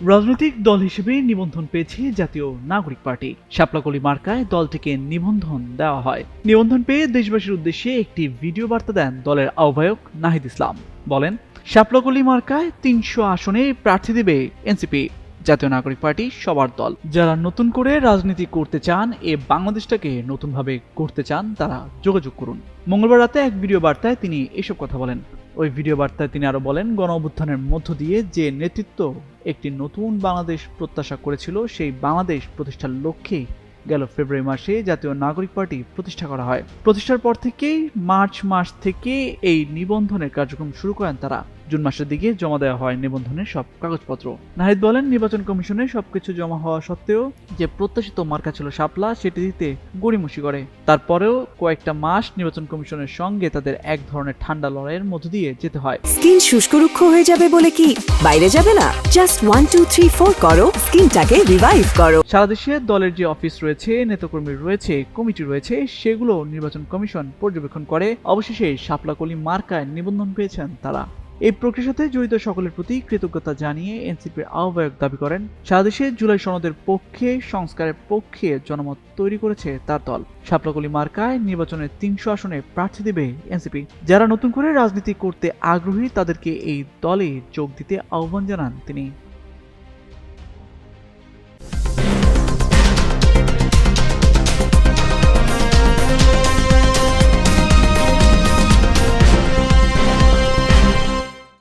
রাজনৈতিক দল হিসেবে নিবন্ধন পেয়েছে জাতীয় নাগরিক পার্টি। শাপলাকলি মার্কায় দলটিকে নিবন্ধন দেওয়া হয়। নিবন্ধন পেয়ে দেশবাসীর উদ্দেশ্যে একটি ভিডিও বার্তা দেন দলের আহ্বায়ক নাহিদ ইসলাম। বলেন, শাপলাকলি মার্কায় তিনশো আসনে প্রার্থী দেবে এনসিপি, জাতীয় নাগরিক পার্টি সবার দল। যারা নতুন করে রাজনীতি করতে চান, এ বাংলাদেশটাকে নতুনভাবে করতে চান, তারা যোগাযোগ করুন। মঙ্গলবার রাতে এক ভিডিও বার্তায় তিনি এসব কথা বলেন। ওই ভিডিও বার্তায় তিনি আরও বলেন গণ অভ্যুত্থানের মধ্য দিয়ে যে নেতৃত্ব একটি নতুন বাংলাদেশ প্রত্যাশা করেছিল, সেই বাংলাদেশ প্রতিষ্ঠার লক্ষ্যেই গেল ফেব্রুয়ারি মাসে জাতীয় নাগরিক পার্টি প্রতিষ্ঠা করা হয়। প্রতিষ্ঠার পর থেকেই মার্চ মাস থেকে এই নিবন্ধনের কার্যক্রম শুরু করেন তারা। জুন মাসের দিকে জমা দেওয়া হয় নিবন্ধনের সব কাগজপত্র। নাহিদ বলেন নির্বাচন কমিশনে সবকিছু জমা হওয়া সত্ত্বেও যে প্রত্যাশিত মার্কা ছিল শাপলা সেটি দিতে গড়িমসি করে। তারপরেও কয়েকটা মাস নির্বাচন কমিশনের সঙ্গে তাদের এক ধরনের ঠান্ডা লড়াইয়ের মধ্য দিয়ে যেতে হয়। স্কিন শুষ্ক রুক্ষ হয়ে যাবে বলে কি? বাইরে যাবে না। Just one two three four করো। স্কিনটাকে রিভাইভ করো। সারা দেশে দলের যে অফিস রয়েছে নেতাকর্মী রয়েছে, কমিটি রয়েছে, সেগুলো নির্বাচন কমিশন পর্যবেক্ষণ করে। অবশেষে শাপলাকলি মার্কায় নিবন্ধন পেয়েছেন তারা। এই প্রক্রিয়ার সাথে জড়িত সকলের প্রতি কৃতজ্ঞতা জানিয়ে এনসিপির আহ্বায়ক দাবি করেন, সারা দেশে জুলাই সনদের পক্ষে, সংস্কারের পক্ষে জনমত তৈরি করেছে তার দল। শাপলাকলি মার্কায় নির্বাচনের তিনশো আসনে প্রার্থী দেবে এনসিপি। যারা নতুন করে রাজনীতি করতে আগ্রহী, তাদেরকে এই দলে যোগ দিতে আহ্বান জানান তিনি।